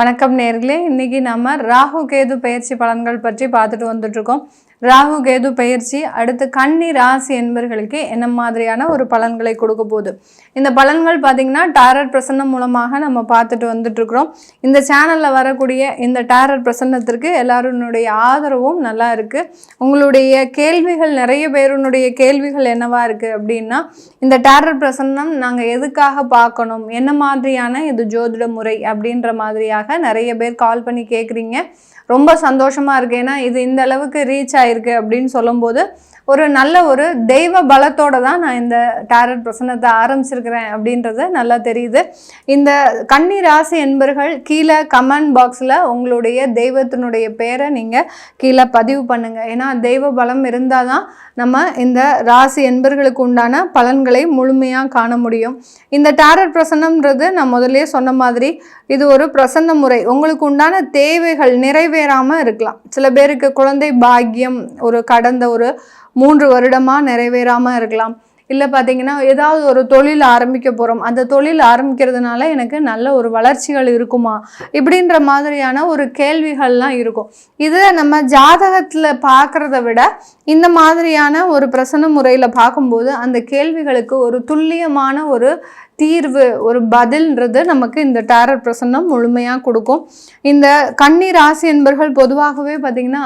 வணக்கம் நேர்களே. இன்னைக்கு நம்ம ராகு கேது பயிற்சி பலன்கள் பற்றி பார்த்துட்டு வந்துட்டு இருக்கோம் ராகு கேது பயிற்சி அடுத்து கன்னி ராசி என்பர்களுக்கு என்ன மாதிரியான ஒரு பலன்களை கொடுக்க போகுது? இந்த பலன்கள் பார்த்தீங்கன்னா டாரட் பிரசன்னம் மூலமாக நம்ம பார்த்துட்டு வந்துட்டுருக்குறோம். இந்த சேனலில் வரக்கூடிய இந்த டாரட் பிரசன்னத்திற்கு எல்லாருனுடைய ஆதரவும் நல்லா இருக்குது உங்களுடைய கேள்விகள் நிறைய பேருனுடைய கேள்விகள் என்னவா இருக்குது அப்படின்னா இந்த டாரட் பிரசன்னம் நாங்கள் எதுக்காக பார்க்கணும்? என்ன மாதிரியான இது ஜோதிட முறை அப்படின்ற மாதிரியாக நிறைய பேர் கால் பண்ணி கேட்குறீங்க ரொம்ப சந்தோஷமாக இருக்கு. ஏன்னா இது இந்த அளவுக்கு ரீச் ஆகி ஆயிருக்கு அப்படின்னு சொல்லும்போது ஒரு நல்ல ஒரு தெய்வ பலத்தோட தான் நான் இந்த டேரட் பிரசனத்தை ஆரம்பிச்சிருக்கிறேன் அப்படின்றது நல்லா தெரியுது. இந்த கன்னி ராசி என்பர்கள் கீழே கமெண்ட் பாக்ஸில் உங்களுடைய தெய்வத்தினுடைய பேரை நீங்கள் கீழே பதிவு பண்ணுங்கள் ஏன்னா தெய்வ பலம் இருந்தால் தான் நம்ம இந்த ராசி என்பர்களுக்கு உண்டான பலன்களை முழுமையாக காண முடியும். இந்த டேரட் பிரசனம்ன்றது நான் முதலே சொன்ன மாதிரி இது ஒரு பிரசன்ன முறை. உங்களுக்கு உண்டான தேவைகள் நிறைவேறாமல் இருக்கலாம். சில பேருக்கு குழந்தை பாக்கியம் ஒரு கடந்த ஒரு மூன்று வருடமாக நிறைவேறாமல் இருக்கலாம். இல்லை பார்த்தீங்கன்னா ஏதாவது ஒரு தொழில் ஆரம்பிக்க போகிறோம் அந்த தொழில் ஆரம்பிக்கிறதுனால எனக்கு நல்ல ஒரு வளர்ச்சிகள் இருக்குமா? இப்படின்ற மாதிரியான ஒரு கேள்விகள்லாம் இருக்கும். இதை நம்ம ஜாதகத்தில் பார்க்குறத விட இந்த மாதிரியான ஒரு பிரசன்ன முறையில் பார்க்கும்போது அந்த கேள்விகளுக்கு ஒரு துல்லியமான ஒரு தீர்வு ஒரு பதில்ன்றது நமக்கு இந்த டேரர் பிரசன்னம் முழுமையாக கொடுக்கும். இந்த கன்னி ராசி என்பர்கள் பொதுவாகவே பார்த்திங்கன்னா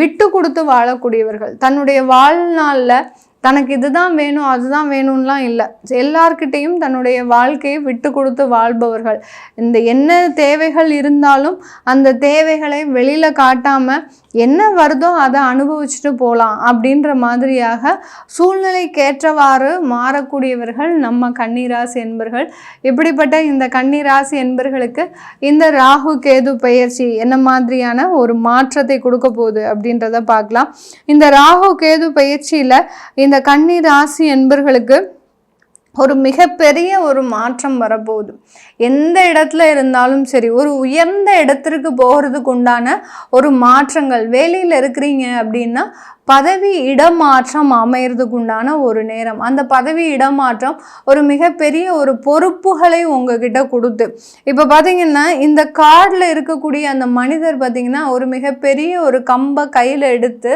விட்டு கொடுத்து வாழக்கூடியவர்கள். தன்னுடைய வாழ்நாளில் தனக்கு இதுதான் வேணும் அதுதான் வேணும்லாம் இல்லை. எல்லார்கிட்டேயும் தன்னுடைய வாழ்க்கையை விட்டு கொடுத்து வாழ்பவர்கள். இந்த என்ன தேவைகள் இருந்தாலும் அந்த தேவைகளை வெளியில் காட்டாமல் என்ன வருதோ அதை அனுபவிச்சுட்டு போகலாம் அப்படின்ற மாதிரியாக சூழ்நிலைக்கேற்றவாறு மாறக்கூடியவர்கள் நம்ம கன்னிராசி என்பர்கள். இப்படிப்பட்ட இந்த கன்னிராசி என்பர்களுக்கு இந்த ராகு கேது பயிற்சி என்ன மாதிரியான ஒரு மாற்றத்தை கொடுக்க போகுது அப்படின்றத பார்க்கலாம். இந்த ராகு கேது பயிற்சியில் இந்த இந்த கன்னி ராசி என்பர்களுக்கு ஒரு மிகப்பெரிய ஒரு மாற்றம் வரப்போகுது. எந்த இடத்துல இருந்தாலும் சரி ஒரு உயர்ந்த இடத்திற்கு போகிறதுக்கு உண்டான ஒரு மாற்றங்கள் வேலையில் இருக்கிறீங்க அப்படின்னா பதவி இடமாற்றம் அமையறதுக்கு உண்டான ஒரு நேரம். அந்த பதவி இடமாற்றம் ஒரு மிகப்பெரிய ஒரு பொறுப்புகளை உங்ககிட்ட கொடுத்து. இப்போ பார்த்தீங்கன்னா இந்த கார்டில் இருக்கக்கூடிய அந்த மனிதர் பார்த்தீங்கன்னா ஒரு மிகப்பெரிய ஒரு கம்பை கையில் எடுத்து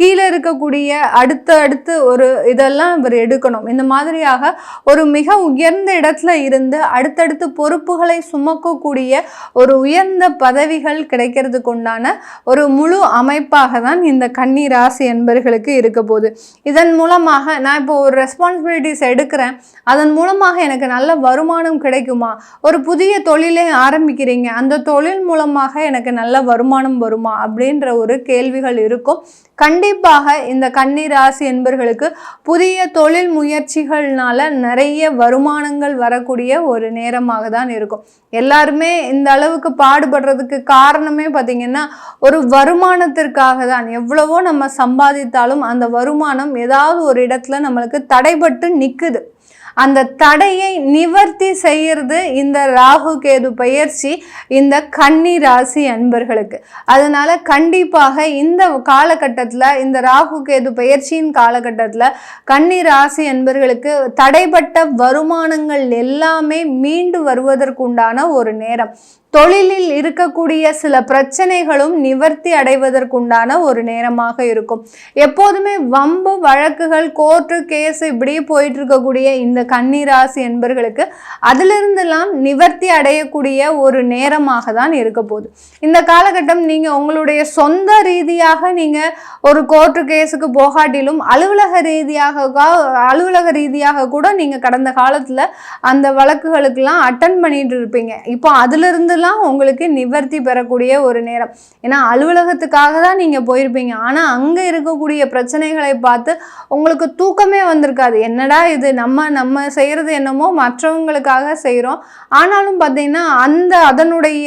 கீழே இருக்கக்கூடிய அடுத்து அடுத்து ஒரு இதெல்லாம் இவர் எடுக்கணும். இந்த மாதிரியாக ஒரு மிக உயர்ந்த இடத்துல இருந்து அடுத்தடுத்து பொறுப்புகளை சுமக்கக்கூடிய ஒரு உயர்ந்த பதவிகள் கிடைக்கிறதுக்கு உண்டான ஒரு முழு அமைப்பாக தான் இந்த கன்னி ராசி என்பர்களுக்கு இருக்க போகுது. இதன் மூலமாக நான் இப்போ ஒரு ரெஸ்பான்சிபிலிட்டிஸ் எடுக்கிறேன். அதன் மூலமாக எனக்கு நல்ல வருமானம் கிடைக்குமா? ஒரு புதிய தொழிலை ஆரம்பிக்கிறீங்க. அந்த தொழில் மூலமாக எனக்கு நல்ல வருமானம் வருமா? அப்படின்ற ஒரு கேள்விகள் இருக்கும். கண்டிப்பாக இந்த கன்னி ராசி என்பர்களுக்கு புதிய தொழில் முயற்சிகள்னால நிறைய வருமானங்கள் வரக்கூடிய ஒரு நேரமாக தான் இருக்கும். எல்லாருமே இந்த அளவுக்கு பாடுபடுறதுக்கு காரணமே பார்த்தீங்கன்னா ஒரு வருமானத்திற்காக தான். எவ்வளவோ நம்ம சம்பாதித்தாலும் அந்த வருமானம் ஏதாவது ஒரு இடத்துல நம்மளுக்கு தடைபட்டு நிற்குது அந்த தடையை நிவர்த்தி செய்கிறது இந்த ராகு கேது பயிற்சி இந்த கன்னி ராசி அன்பர்களுக்கு. அதனால கண்டிப்பாக இந்த காலகட்டத்தில் இந்த ராகு கேது பயிற்சியின் காலகட்டத்தில் கன்னி ராசி அன்பர்களுக்கு தடைப்பட்ட வருமானங்கள் எல்லாமே மீண்டு வருவதற்குண்டான ஒரு நேரம். தொழிலில் இருக்கக்கூடிய சில பிரச்சனைகளும் நிவர்த்தி அடைவதற்குண்டான ஒரு நேரமாக இருக்கும். எப்போதுமே வம்பு வழக்குகள் கோர்ட்டு கேஸ் இப்படியே போயிட்டு இருக்கக்கூடிய இந்த கன்னிராசி என்பர்களுக்கு அதிலிருந்தெல்லாம் நிவர்த்தி அடையக்கூடிய ஒரு நேரமாக தான் இருக்க போகுது. இந்த காலகட்டம் நீங்கள் உங்களுடைய சொந்த ரீதியாக நீங்கள் ஒரு கோர்ட்டு கேஸுக்கு போகாட்டிலும் அலுவலக ரீதியாக அலுவலக ரீதியாக கூட நீங்கள் கடந்த காலத்தில் அந்த வழக்குகளுக்கெல்லாம் அட்டன் பண்ணிட்டு இருப்பீங்க. இப்போ அதிலிருந்து அதெல்லாம் உங்களுக்கு நிவர்த்தி பெறக்கூடிய ஒரு நேரம். ஏன்னா அலுவலகத்துக்காக தான் நீங்கள் போயிருப்பீங்க. ஆனால் அங்கே இருக்கக்கூடிய பிரச்சனைகளை பார்த்து உங்களுக்கு தூக்கமே வந்திருக்காது. என்னடா இது? நம்ம நம்ம செய்கிறது என்னமோ மற்றவங்களுக்காக செய்கிறோம் ஆனாலும் பார்த்தீங்கன்னா அந்த அதனுடைய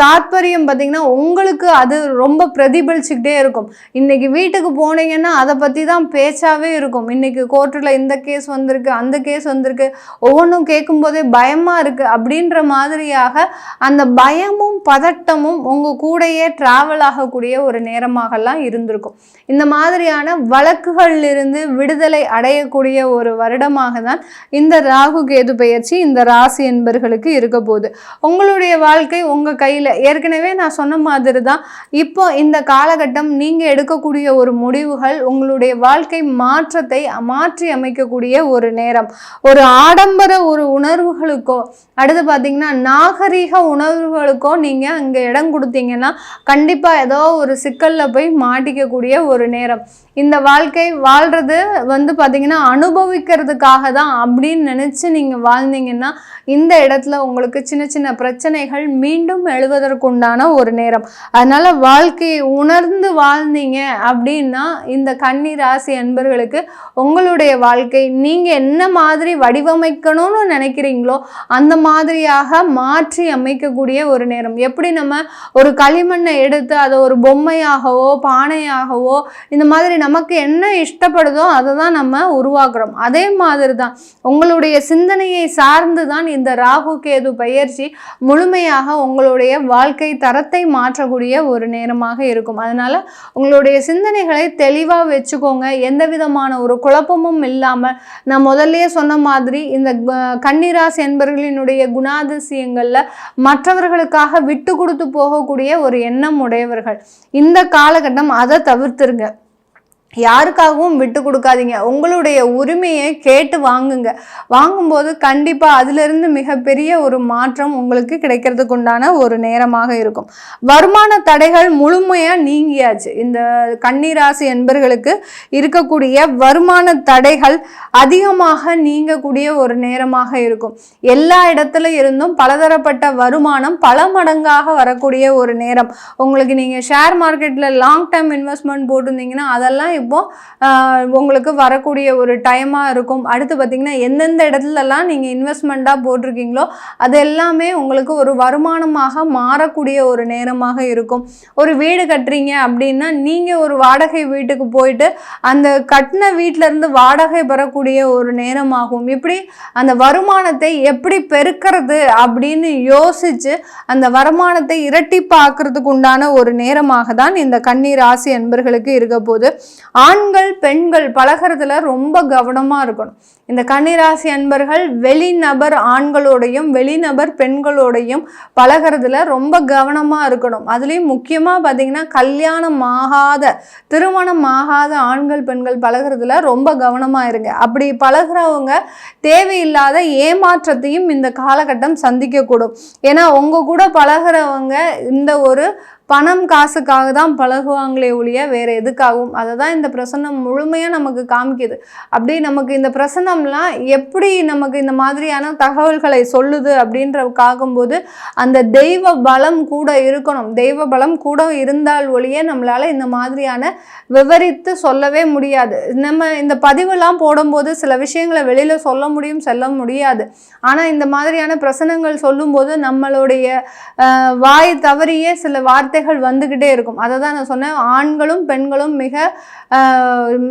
தாத்பரியம் பார்த்தீங்கன்னா உங்களுக்கு அது ரொம்ப பிரதிபலிச்சுக்கிட்டே இருக்கும். இன்னைக்கு வீட்டுக்கு போனீங்கன்னா அதை பற்றி தான் பேச்சாவே இருக்கும். இன்னைக்கு கோர்ட்டில் இந்த கேஸ் வந்திருக்கு அந்த கேஸ் வந்திருக்கு. ஒவ்வொன்றும் கேட்கும்போதே பயமாக இருக்குது அப்படின்ற மாதிரியாக காரணத்திற்காக அந்த பயமும் பதட்டமும் உங்கள் கூடயே ட்ராவல் ஆகக்கூடிய ஒரு நேரமாகலாம் இருந்திருக்கும். இந்த மாதிரியான வழக்குகளிலிருந்து விடுதலை அடையக்கூடிய ஒரு வருடமாக தான் இந்த ராகு கேது பயிற்சி இந்த ராசி என்பர்களுக்கு இருக்க போகுது. உங்களுடைய வாழ்க்கை உங்கள் கையில் ஏற்கனவே நான் சொன்ன மாதிரி தான் இப்போ இந்த காலகட்டம் நீங்கள் எடுக்கக்கூடிய ஒரு முடிவுகள் உங்களுடைய வாழ்க்கை மாற்றத்தை மாற்றி அமைக்கக்கூடிய ஒரு நேரம். ஒரு ஆடம்பர ஒரு உணர்வுகளுக்கோ அடுத்து பார்த்தீங்கன்னா நாக நாகரீக உணர்வுகளுக்கோ நீங்கள் அங்கே இடம் கொடுத்தீங்கன்னா கண்டிப்பாக ஏதோ ஒரு சிக்கலில் போய் மாட்டிக்கக்கூடிய ஒரு நேரம். இந்த வாழ்க்கை வாழ்கிறது வந்து பார்த்தீங்கன்னா அனுபவிக்கிறதுக்காக தான் அப்படின்னு நினச்சி நீங்கள் வாழ்ந்தீங்கன்னா இந்த இடத்துல உங்களுக்கு சின்ன சின்ன பிரச்சனைகள் மீண்டும் எழுவதற்குண்டான ஒரு நேரம். அதனால் வாழ்க்கையை உணர்ந்து வாழ்ந்தீங்க அப்படின்னா இந்த கன்னி ராசி அன்பர்களுக்கு உங்களுடைய வாழ்க்கை நீங்கள் என்ன மாதிரி வடிவமைக்கணும்னு நினைக்கிறீங்களோ அந்த மாதிரியாக மாற்ற அமைக்கக்கூடிய ஒரு நேரம். எப்படி நம்ம ஒரு களிமண்ணை எடுத்து அதை ஒரு பொம்மையாகவோ பானையாகவோ இந்த மாதிரி நமக்கு என்ன இஷ்டப்படுதோ அதை தான் நம்ம உருவாக்குறோம். அதே மாதிரி தான் உங்களுடைய சிந்தனையை சார்ந்து தான் இந்த ராகு கேது பயிற்சி முழுமையாக உங்களுடைய வாழ்க்கை தரத்தை மாற்றக்கூடிய ஒரு நேரமாக இருக்கும். அதனால உங்களுடைய சிந்தனைகளை தெளிவாக வச்சுக்கோங்க. எந்த விதமான ஒரு குழப்பமும் இல்லாமல் நான் முதல்லயே சொன்ன மாதிரி இந்த க- கன்னிராசி என்பர்களினுடைய குணாதிசயங்களில் மற்றவர்களுக்காக விட்டு கொடுத்து போகக்கூடிய ஒரு எண்ணம் உடையவர்கள். இந்த காலகட்டம் அதை தவிர்த்துருங்க. யாருக்காகவும் விட்டு கொடுக்காதீங்க. உங்களுடைய உரிமையை கேட்டு வாங்குங்க. வாங்கும்போது கண்டிப்பாக அதிலிருந்து மிகப்பெரிய ஒரு மாற்றம் உங்களுக்கு கிடைக்கிறதுக்கு உண்டான ஒரு நேரமாக இருக்கும். வருமான தடைகள் முழுமையாக நீங்கியாச்சு. இந்த கன்னிராசி என்பர்களுக்கு இருக்கக்கூடிய வருமான தடைகள் அதிகமாக நீங்கக்கூடிய ஒரு நேரமாக இருக்கும். எல்லா இடத்துல இருந்தும் பலதரப்பட்ட வருமானம் பல மடங்காக வரக்கூடிய ஒரு நேரம். உங்களுக்கு நீங்கள் ஷேர் மார்க்கெட்டில் லாங் டேர்ம் இன்வெஸ்ட்மெண்ட் போட்டிருந்தீங்கன்னா அதெல்லாம் இப்போது உங்களுக்கு வரக்கூடிய ஒரு டைமாக இருக்கும். அடுத்து பார்த்திங்கன்னா எந்தெந்த இடத்துலலாம் நீங்கள் இன்வெஸ்ட்மெண்ட்டாக போட்டிருக்கீங்களோ அது எல்லாமே உங்களுக்கு ஒரு வருமானமாக மாறக்கூடிய ஒரு நேரமாக இருக்கும். ஒரு வீடு கட்டுறீங்க அப்படின்னா நீங்கள் ஒரு வாடகை வீட்டுக்கு போயிட்டு அந்த கட்டின வீட்டிலேருந்து வாடகை பெறக்கூடிய ஒரு நேரமாகும். இப்படி அந்த வருமானத்தை எப்படி பெருக்கிறது அப்படின்னு யோசித்து அந்த வருமானத்தை இரட்டிப்பாக்குறதுக்கு உண்டான ஒரு நேரமாக தான் இந்த கண்ணீர் ராசி என்பர்களுக்கு இருக்க போது ஆண்கள் பெண்கள் பழகிறதுல ரொம்ப கவனமாக இருக்கணும். இந்த கன்னிராசி அன்பர்கள் வெளிநபர் ஆண்களோடையும் வெளிநபர் பெண்களோடையும் பழகிறதுல ரொம்ப கவனமாக இருக்கணும். அதுலேயும் முக்கியமாக பார்த்தீங்கன்னா கல்யாணம் ஆகாத திருமணம் ஆகாத ஆண்கள் பெண்கள் பழகிறதுல ரொம்ப கவனமாக இருங்க. அப்படி பழகுறவங்க தேவையில்லாத ஏமாற்றத்தையும் இந்த காலகட்டம் சந்திக்கக்கூடும். ஏன்னா உங்கள் கூட பழகுறவங்க இந்த ஒரு பணம் காசுக்காக தான் பழகுவாங்களே ஒழிய வேறு எதுக்காகவும். அதை தான் இந்த பிரசன்னம் முழுமையாக நமக்கு காமிக்குது. அப்படி நமக்கு இந்த பிரசன்னம்லாம் எப்படி நமக்கு இந்த மாதிரியான தகவல்களை சொல்லுது அப்படின்ற காக்கும்போது அந்த தெய்வ பலம் கூட இருக்கணும். தெய்வ பலம் கூட இருந்தால் ஒழிய நம்மளால் இந்த மாதிரியான விவரித்து சொல்லவே முடியாது. நம்ம இந்த பதிவெல்லாம் போடும்போது சில விஷயங்களை வெளியில் சொல்ல முடியும் சொல்ல முடியாது. ஆனால் இந்த மாதிரியான பிரசனங்கள் சொல்லும்போது நம்மளுடைய வாய் தவறியே சில வார்த்தை வார்த்தைகள் வந்துக்கிட்டே இருக்கும். அதை தான் நான் சொன்னேன். ஆண்களும் பெண்களும் மிக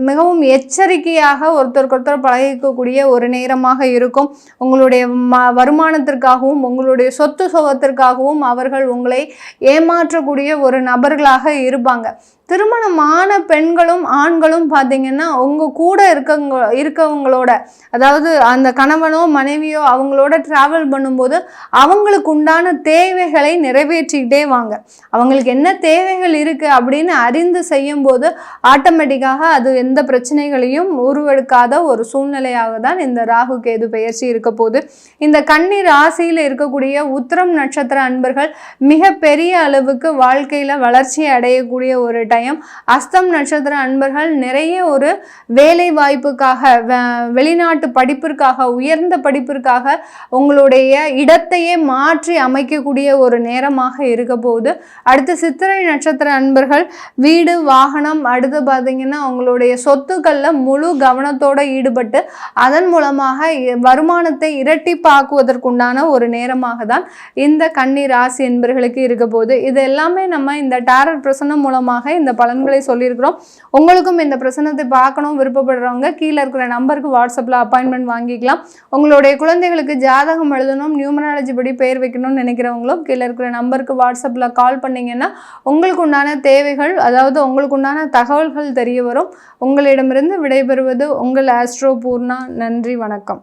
மிகவும் எச்சரிக்கையாக ஒருத்தருக்கு ஒருத்தர் பழகிக்கக்கூடிய ஒரு நேரமாக இருக்கும். உங்களுடைய ம வருமானத்திற்காகவும் உங்களுடைய சொத்து சுகத்திற்காகவும் அவர்கள் உங்களை ஏமாற்றக்கூடிய ஒரு நபர்களாக இருப்பாங்க. திருமணமான பெண்களும் ஆண்களும் பார்த்தீங்கன்னா உங்கள் கூட இருக்கவங்க இருக்கவங்களோட அதாவது அந்த கணவனோ மனைவியோ அவங்களோட ட்ராவல் பண்ணும்போது அவங்களுக்கு உண்டான தேவைகளை நிறைவேற்றிக்கிட்டே வாங்க. அவங்களுக்கு என்ன தேவைகள் இருக்குது அப்படின்னு அறிந்து செய்யும்போது ஆட்டோமேட்டிக்காக அது எந்த பிரச்சனைகளையும் உருவெடுக்காத ஒரு சூழ்நிலையாக தான் இந்த ராகு கேது பெயர்ச்சி இருக்க போகுது. இந்த கன்னி ராசியில் இருக்கக்கூடிய உத்திரம் நட்சத்திர அன்பர்கள் மிக பெரிய அளவுக்கு வாழ்க்கையில் வளர்ச்சி அடையக்கூடிய ஒரு டைம் அஸ்தம் நட்சத்திர அன்பர்கள் நிறைய ஒரு வேலை வாய்ப்புக்காக வெளிநாட்டு படிப்பிற்காக உயர்ந்த படிப்பிற்காக உங்களுடைய இடத்தையே மாற்றி அமைக்கக்கூடிய ஒரு நேரமாக இருக்க போகுது. அடுத்து சித்திரை நட்சத்திர அன்பர்கள் வீடு வாகனம் அடுத்து பார்த்தீங்கன்னா உங்களுடைய சொத்துக்களில் முழு கவனத்தோட ஈடுபட்டு அதன் மூலமாக வருமானத்தை இரட்டிப்பாக்குவதற்குண்டான ஒரு நேரமாக தான் இந்த கன்னி ராசி என்பர்களுக்கு இருக்க போகுது. இது எல்லாமே நம்ம இந்த டேரட் பிரசனம் மூலமாக இந்த பலன்களை சொல்லியிருக்கிறோம். உங்களுக்கும் இந்த பிரசனத்தை பார்க்கணும் விருப்பப்படுறவங்க கீழே இருக்கிற நம்பருக்கு வாட்ஸ்அப்பில் அப்பாயின்மெண்ட் வாங்கிக்கலாம். உங்களுடைய குழந்தைகளுக்கு ஜாதகம் எழுதணும் நியூமராலஜி படி பெயர் வைக்கணும்னு நினைக்கிறவங்களும் கீழே இருக்கிற நம்பருக்கு வாட்ஸ்அப்பில் கால் பண்ணீங்கன்னா உங்களுக்கு உண்டான தேவைகள் அதாவது உங்களுக்கு உண்டான தகவல்கள் தெரிய வரும். உங்களிடமிருந்து விடைபெறுவது உங்கள் ஆஸ்ட்ரோ பூர்ணா. நன்றி வணக்கம்.